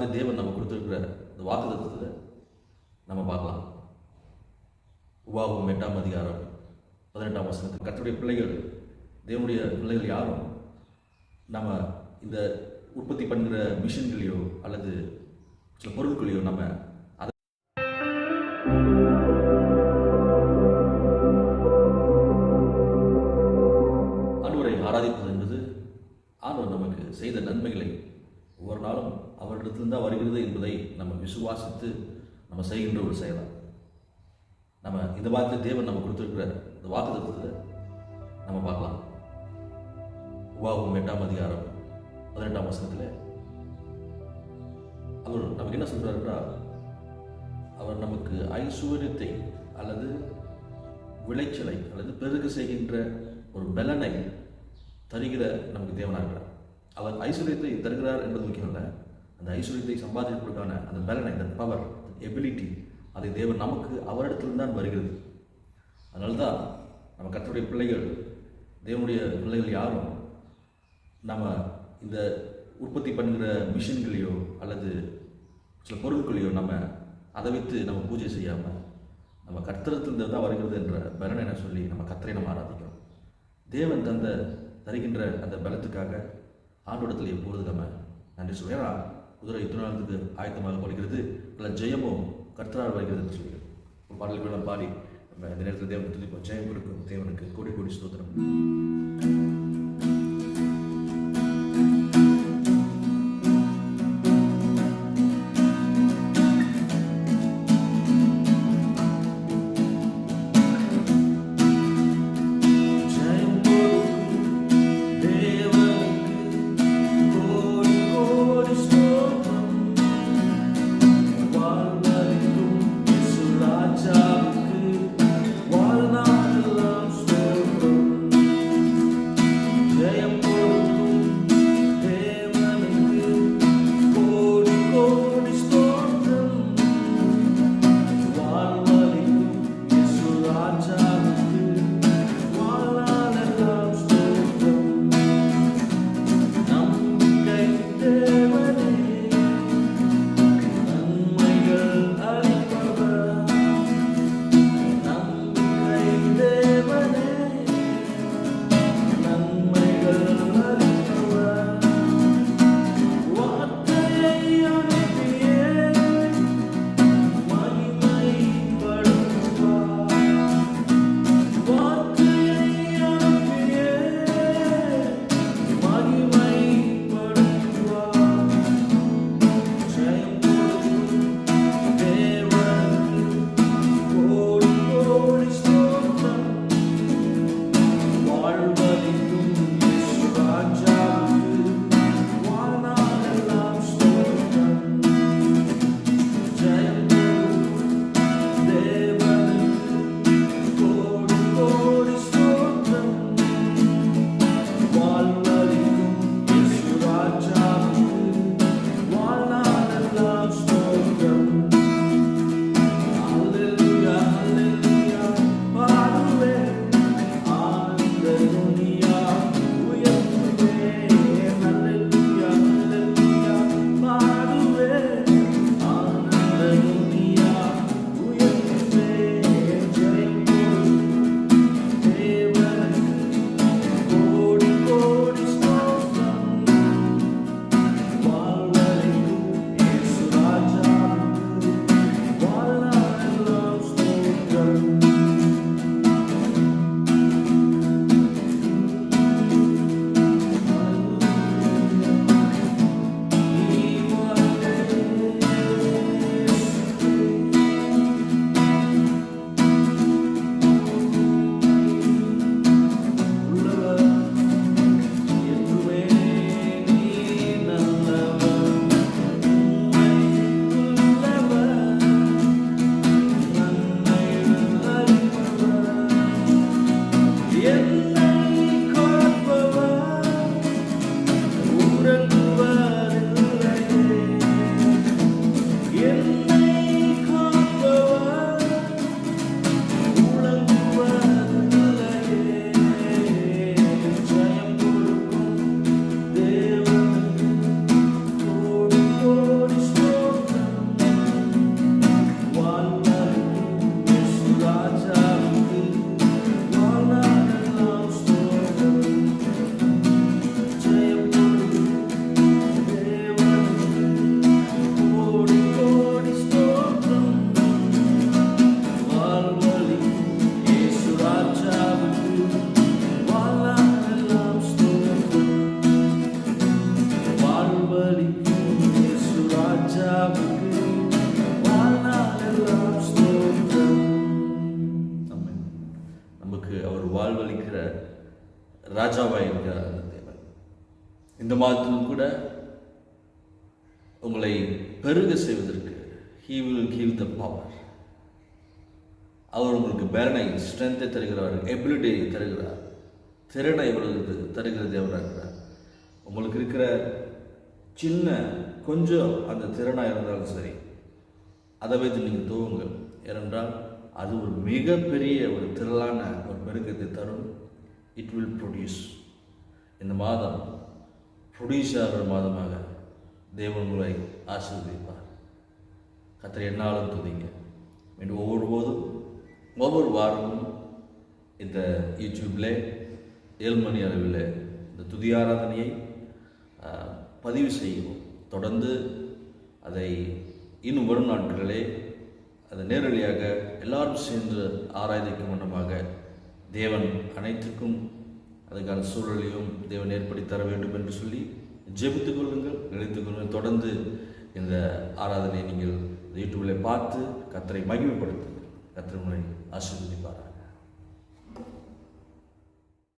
வாரத்தில் தேவன் நம்ம கொடுத்துருக்கிற இந்த வாக்குத்தத்தத்தில் நம்ம பார்க்கலாம். உபாவும் எட்டாம் அதிகாரம் பதினெட்டாம் வசனத்துக்கு கர்த்தருடைய பிள்ளைகள் தேவனுடைய பிள்ளைகள் யாரும் நம்ம இந்த உற்பத்தி பண்ணுற மிஷின்களையோ அல்லது சில பொருட்களையோ நம்ம அதை ஆண்டவரை ஆராதிப்பது என்பது ஆண்டவர் நமக்கு செய்த நன்மைகளை ஒவ்வொரு நாளும் அவரிடத்திலிருந்து தான் வருகிறது என்பதை நம்ம விசுவாசித்து நம்ம செய்கின்ற ஒரு செயலாக நம்ம இந்த வாரத்தில் தேவன் நம்ம கொடுத்துருக்கிற இந்த வாக்குத்தத்தத்தில் நம்ம பார்க்கலாம். உபாகம் எட்டாம் அதிகாரம் பதினெட்டாம் வசனத்தில் அவர் நமக்கு என்ன சொல்றாருன்னா அவர் நமக்கு ஐஸ்வர்யத்தை அல்லது விளைச்சலை அல்லது பெருகு செய்கின்ற ஒரு பலனை தருகிற நமக்கு தேவனாக அவர் ஐஸ்வர்யத்தை தருகிறார் என்பது முக்கியம் இல்லை அந்த ஐஸ்வர்யத்தை சம்பாதிப்பதற்கான அந்த பலனை அந்த பவர் எபிலிட்டி அதை தேவன் நமக்கு அவரிடத்திலிருந்து தான் வருகிறது. அதனால தான் நம்ம கத்தருடைய பிள்ளைகள் தேவனுடைய பிள்ளைகள் யாரும் நம்ம இந்த உற்பத்தி பண்ணுகிற மிஷின்களையோ அல்லது சில பொருட்களையோ நம்ம அதை வைத்து நம்ம பூஜை செய்யாமல் நம்ம கர்த்தரத்திலிருந்து தான் வருகிறது என்ற பலனை என்ன சொல்லி நம்ம கத்தரை நம்ம ஆராதிக்கிறோம். தேவன் தந்த தருகின்ற அந்த பலத்துக்காக ஆண்டோடத்தில் எப்பொழுது நம்ம நன்றி சொல்லுவேன் ஏன்னா குதிரை யுத்தநாளத்துக்கு ஆயத்தமாக படுகிறது நல்ல ஜெயமும் கர்த்தரால் வருகிறதுன்னு என்று ஒரு பாடல்களை பாடி நம்ம இந்த நேரத்தில் தேவன் துதிப்போம். ஜெயம் கொடுக்கும். தேவனுக்கு கோடி கோடி ஸ்தோத்திரம். ராஜாவாக இருக்கிறார் அந்த தேவன். இந்த மாதத்திலும் கூட உங்களை பெருக செய்வதற்கு he will give the power அவர் உங்களுக்கு பேரனை ஸ்ட்ரென்த்தை தருகிறார் எபிலிட்டியை தருகிறார். திறனை உங்களுக்கு தருகிற தேவனாக இருக்கிறார். உங்களுக்கு இருக்கிற சின்ன கொஞ்சம் அந்த திறனாக இருந்தாலும் சரி அதை வைத்து நீங்கள் துவங்கள் ஏனென்றால் அது ஒரு மிகப்பெரிய ஒரு திரளான ஒரு பெருக்கத்தை தரும். இட் வில் ப்ரொடியூஸ் இந்த மாதம் ப்ரொடியூஸ் ஆகிற மாதமாக தேவன் உங்களை ஆசீர்வதிப்பார். கத்திர என்னாலும் துதிங்க. மீண்டும் ஒவ்வொரு போதும் ஒவ்வொரு வாரமும் இந்த யூடியூப்பில் ஏழு மணி அளவில் இந்த துதி ஆராதனையை பதிவு செய்யவும். தொடர்ந்து அதை இன்னும் வரும் நாட்களிலே அதை நேரடியாக எல்லாரும் சேர்ந்து ஆராய்ச்சிக்கும் வண்ணமாக தேவன் அனைத்துக்கும் அதுக்கான சூழலையும் தேவன் ஏற்படுத்தி தர வேண்டும் என்று சொல்லி ஜெபித்துக் கொள்ளுங்கள் நினைத்துக் கொள்ளுங்கள். தொடர்ந்து இந்த ஆராதனை நீங்கள் யூடியூப்பில் பார்த்து கத்தரை மகிமைப்படுத்துங்கள். கத்தரை உங்களை ஆசீர்வதிப்பார்கள்